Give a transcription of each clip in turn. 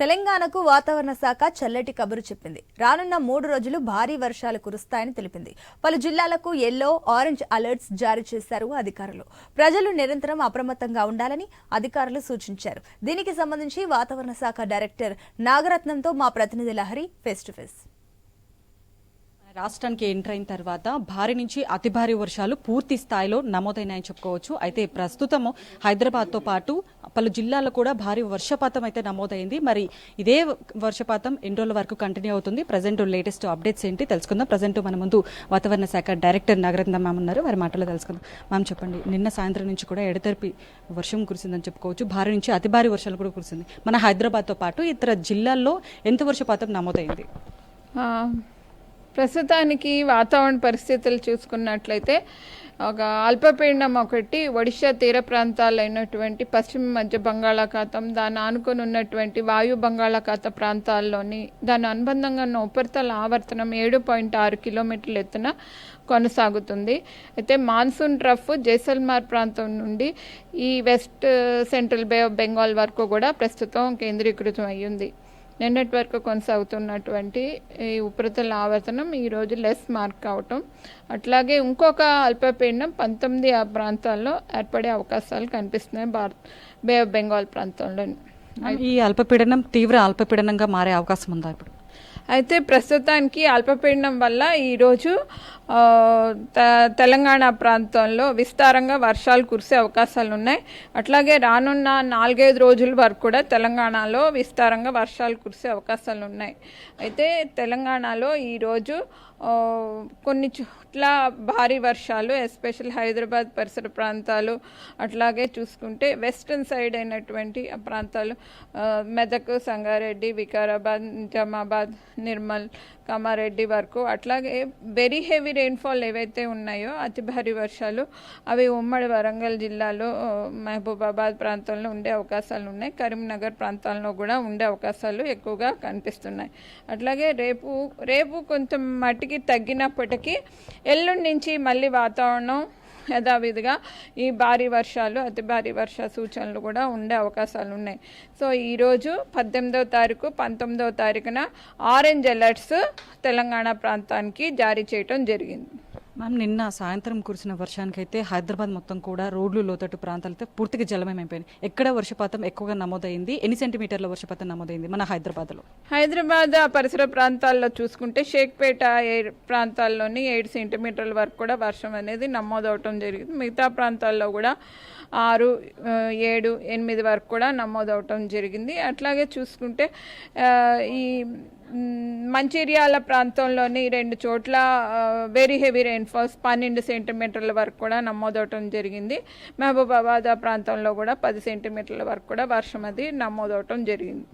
తెలంగాణకు వాతావరణ శాఖ చల్లటి కబురు చెప్పింది. రానున్న మూడు రోజులు భారీ వర్షాలు కురుస్తాయని తెలిపింది. పలు జిల్లాలకు ఎల్లో ఆరెంజ్ అలర్ట్స్ జారీ చేశారు అధికారులు. ప్రజలు నిరంతరం అప్రమత్తంగా ఉండాలని అధికారులు సూచించారు. దీనికి సంబంధించి వాతావరణ శాఖ డైరెక్టర్ నాగరత్నంతో మా ప్రతినిధి లహరి ఫేస్ టు ఫేస్ రాష్ట్రానికి ఎంటర్ అయిన తర్వాత భారీ నుంచి అతి భారీ వర్షాలు పూర్తి స్థాయిలో నమోదైనాయని చెప్పుకోవచ్చు. అయితే ప్రస్తుతము హైదరాబాద్తో పాటు పలు జిల్లాల్లో కూడా భారీ వర్షపాతం అయితే నమోదైంది. మరి ఇదే వర్షపాతం ఎన్ని రోజుల వరకు కంటిన్యూ అవుతుంది? ప్రజెంట్ లేటెస్ట్ అప్డేట్స్ ఏంటి? తెలుసుకుందాం. ప్రజెంట్ మన ముందు వాతావరణ శాఖ డైరెక్టర్ నగరత్న మ్యామ్ ఉన్నారు. వారి మాటలో తెలుసుకుందాం. మ్యామ్ చెప్పండి. నిన్న సాయంత్రం నుంచి కూడా ఎడతెరిపి వర్షం కురిసిందని చెప్పుకోవచ్చు. భారీ నుంచి అతి భారీ వర్షాలు కూడా కురిసింది. మన హైదరాబాద్తో పాటు ఇతర జిల్లాల్లో ఎంత వర్షపాతం నమోదైంది? ప్రస్తుతానికి వాతావరణ పరిస్థితులు చూసుకున్నట్లయితే ఒక అల్పపీడనం ఒకటి ఒడిశా తీర ప్రాంతాలైనటువంటి పశ్చిమ మధ్య బంగాళాఖాతం దాని ఆనుకొని ఉన్నటువంటి వాయు బంగాళాఖాత ప్రాంతాల్లోని దాని అనుబంధంగా ఉన్న ఉపరితల ఆవర్తనం ఏడు పాయింట్ ఆరు కిలోమీటర్ల ఎత్తున కొనసాగుతుంది. అయితే మాన్సూన్ ట్రఫ్ జైసల్మార్ ప్రాంతం నుండి ఈ west central bay of Bengal వరకు కూడా ప్రస్తుతం కేంద్రీకృతం అయ్యింది నిన్నటి వరకు కొనసాగుతున్నటువంటి ఈ ఉపరితల ఆవర్తనం ఈరోజు లెస్ మార్క్ అవటం అట్లాగే ఇంకొక అల్పపీడనం పంతొమ్మిది ఆ ప్రాంతాల్లో ఏర్పడే అవకాశాలు కనిపిస్తున్నాయి భారత్ బే ఆఫ్ బెంగాల్ ప్రాంతంలో ఈ అల్పపీడనం తీవ్ర అల్పపీడనంగా మారే అవకాశం ఉందా ఇప్పుడు? అయితే ప్రస్తుతానికి అల్పపీడనం వల్ల ఈరోజు త- తెలంగాణ ప్రాంతంలో విస్తారంగా వర్షాలు కురిసే అవకాశాలు ఉన్నాయి అట్లాగే రానున్న నాలుగైదు రోజుల వరకు కూడా తెలంగాణలో విస్తారంగా వర్షాలు కురిసే అవకాశాలు ఉన్నాయి అయితే తెలంగాణలో ఈరోజు కొన్ని చోట్ల భారీ వర్షాలు ఎస్పెషల్ హైదరాబాద్ పరిసర ప్రాంతాలు అట్లాగే చూసుకుంటే వెస్ట్రన్ సైడ్ అయినటువంటి ఆ ప్రాంతాలు మెదక్ సంగారెడ్డి వికారాబాద్ నిజామాబాద్ నిర్మల్ కామారెడ్డి వరకు అట్లాగే వెరీ హెవీ రెయిన్ఫాల్ ఏవైతే ఉన్నాయో అతి భారీ వర్షాలు అవి ఉమ్మడి వరంగల్ జిల్లాలో మహబూబాబాద్ ప్రాంతంలో ఉండే అవకాశాలు ఉన్నాయి. కరీంనగర్ ప్రాంతాల్లో కూడా ఉండే అవకాశాలు ఎక్కువగా కనిపిస్తున్నాయి. అట్లాగే రేపు రేపు కొంచెం మట్టికి తగ్గినప్పటికీ ఎల్లుండి నుంచి మళ్ళీ వాతావరణం యథావిధిగా ఈ భారీ వర్షాలు అతి భారీ వర్ష సూచనలు కూడా ఉండే అవకాశాలు ఉన్నాయి. సో ఈరోజు పద్దెనిమిదవ తారీఖు పంతొమ్మిదవ తారీఖున ఆరెంజ్ అలర్ట్స్ తెలంగాణ ప్రాంతానికి జారీ చేయటం జరిగింది. మ్యామ్ నిన్న సాయంత్రం కురిసిన వర్షానికైతే హైదరాబాద్ మొత్తం కూడా రోడ్లు లోతట్టు ప్రాంతాలతో పూర్తిగా జలమయమైపోయింది ఎక్కడ వర్షపాతం ఎక్కువగా నమోదైంది? ఎన్ని సెంటీమీటర్ల వర్షపాతం నమోదైంది మన హైదరాబాద్లో? హైదరాబాద్ ఆ పరిసర ప్రాంతాల్లో చూసుకుంటే షేక్పేట ఏ- ప్రాంతాల్లోని ఏడు సెంటీమీటర్ల వరకు కూడా వర్షం అనేది నమోదవటం జరిగింది. మిగతా ప్రాంతాల్లో కూడా ఆరు ఏడు ఎనిమిది వరకు కూడా నమోదవటం జరిగింది. అట్లాగే చూసుకుంటే ఈ మంచిర్యాల ప్రాంతంలోని రెండు చోట్ల వెరీ హెవీ రెయిన్ఫాల్స్ పన్నెండు సెంటీమీటర్ల వరకు కూడా నమోదవటం జరిగింది. మహబూబాబాద్ ప్రాంతంలో కూడా పది సెంటీమీటర్ల వరకు కూడా వర్షం అది నమోదవటం జరిగింది.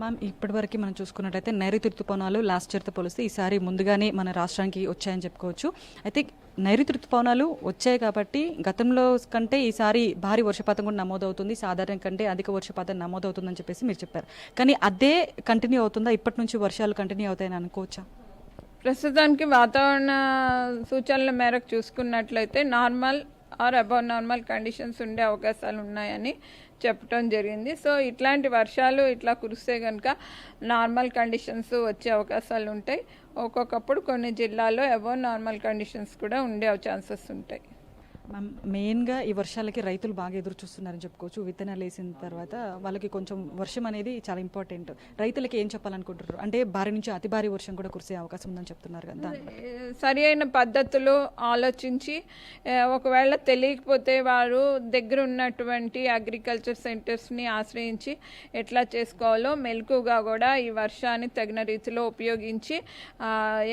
మ్యామ్ ఇప్పటివరకు మనం చూసుకున్నట్టయితే నైరుతి ఋతుపవనాలు లాస్ట్ ఇయర్తో పోలిస్తే ఈసారి ముందుగానే మన రాష్ట్రానికి వచ్చాయని చెప్పుకోవచ్చు. అయితే నైరుతి ఋతుపవనాలు వచ్చాయి కాబట్టి గతంలో కంటే ఈసారి భారీ వర్షపాతం కూడా నమోదవుతుంది. సాధారణ కంటే అధిక వర్షపాతం నమోదవుతుందని చెప్పేసి మీరు చెప్పారు. కానీ అదే కంటిన్యూ అవుతుందా? ఇప్పటి నుంచి వర్షాలు కంటిన్యూ అవుతాయని అనుకోవచ్చా? ప్రస్తుతానికి వాతావరణ సూచనల మేరకు చూసుకున్నట్లయితే normal or above normal conditions ఉండే అవకాశాలు ఉన్నాయని చెప్పడం జరిగింది. సో ఇట్లాంటి వర్షాలు ఇట్లా కురిస్తే కనుక నార్మల్ కండిషన్స్ వచ్చే అవకాశాలు ఉంటాయి. ఒక్కొక్కప్పుడు కొన్ని జిల్లాల్లో అబౌవ్ నార్మల్ కండిషన్స్ కూడా ఉండే ఛాన్సెస్ ఉంటాయి. మ్యామ్ మెయిన్గా ఈ వర్షాలకి రైతులు బాగా ఎదురు చూస్తున్నారని చెప్పుకోవచ్చు. విత్తనాలు వేసిన తర్వాత వాళ్ళకి కొంచెం వర్షం అనేది చాలా ఇంపార్టెంట్ రైతులకి ఏం చెప్పాలనుకుంటారు అంటే భారీ నుంచి అతి భారీ వర్షం కూడా కురిసే అవకాశం ఉందని చెప్తున్నారు కదా సరి అయిన పద్ధతులు ఆలోచించి ఒకవేళ తెలియకపోతే వారు దగ్గర ఉన్నటువంటి అగ్రికల్చర్ సెంటర్స్ని ఆశ్రయించి ఎట్లా చేసుకోవాలో మెలకుగా కూడా ఈ వర్షాన్ని తగిన రీతిలో ఉపయోగించి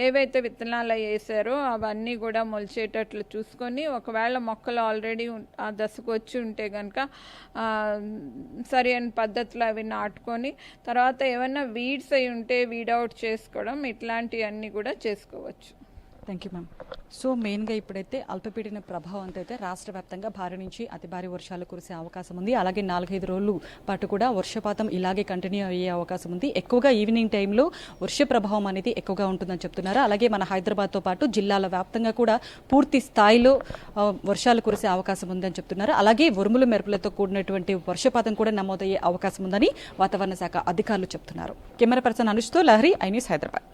ఏవైతే విత్తనాలు వేసారో అవన్నీ కూడా మొలిచేటట్లు చూసుకొని ఒకవేళ మొక్కలు ఆల్రెడీ ఆ దశకు వచ్చి ఉంటే కనుక సరి అయిన పద్ధతిలో అవి నాటుకొని తర్వాత ఏమైనా వీడ్స్ అయి ఉంటే వీడ్ అవుట్ చేసుకోవడం ఇట్లాంటివన్నీ కూడా చేసుకోవచ్చు. థ్యాంక్ యూ మ్యామ్ సో మెయిన్గా ఇప్పుడైతే అల్పపీడన ప్రభావంతో అయితే రాష్ట్ర వ్యాప్తంగా భారీ నుంచి అతి భారీ వర్షాలు కురిసే అవకాశం ఉంది. అలాగే నాలుగైదు రోజులు పాటు కూడా వర్షపాతం ఇలాగే కంటిన్యూ అయ్యే అవకాశం ఉంది. ఎక్కువగా ఈవినింగ్ టైంలో వర్ష ప్రభావం అనేది ఎక్కువగా ఉంటుందని చెప్తున్నారు. అలాగే మన హైదరాబాద్తో పాటు జిల్లాల వ్యాప్తంగా కూడా పూర్తి స్థాయిలో వర్షాలు కురిసే అవకాశం ఉందని చెప్తున్నారు. అలాగే ఉరుములు మెరుపులతో కూడినటువంటి వర్షపాతం కూడా నమోదయ్యే అవకాశం ఉందని వాతావరణ శాఖ అధికారులు చెప్తున్నారు. కెమెరా పర్సన్ అనుష్తో లహరి ఐ న్యూస్ హైదరాబాద్.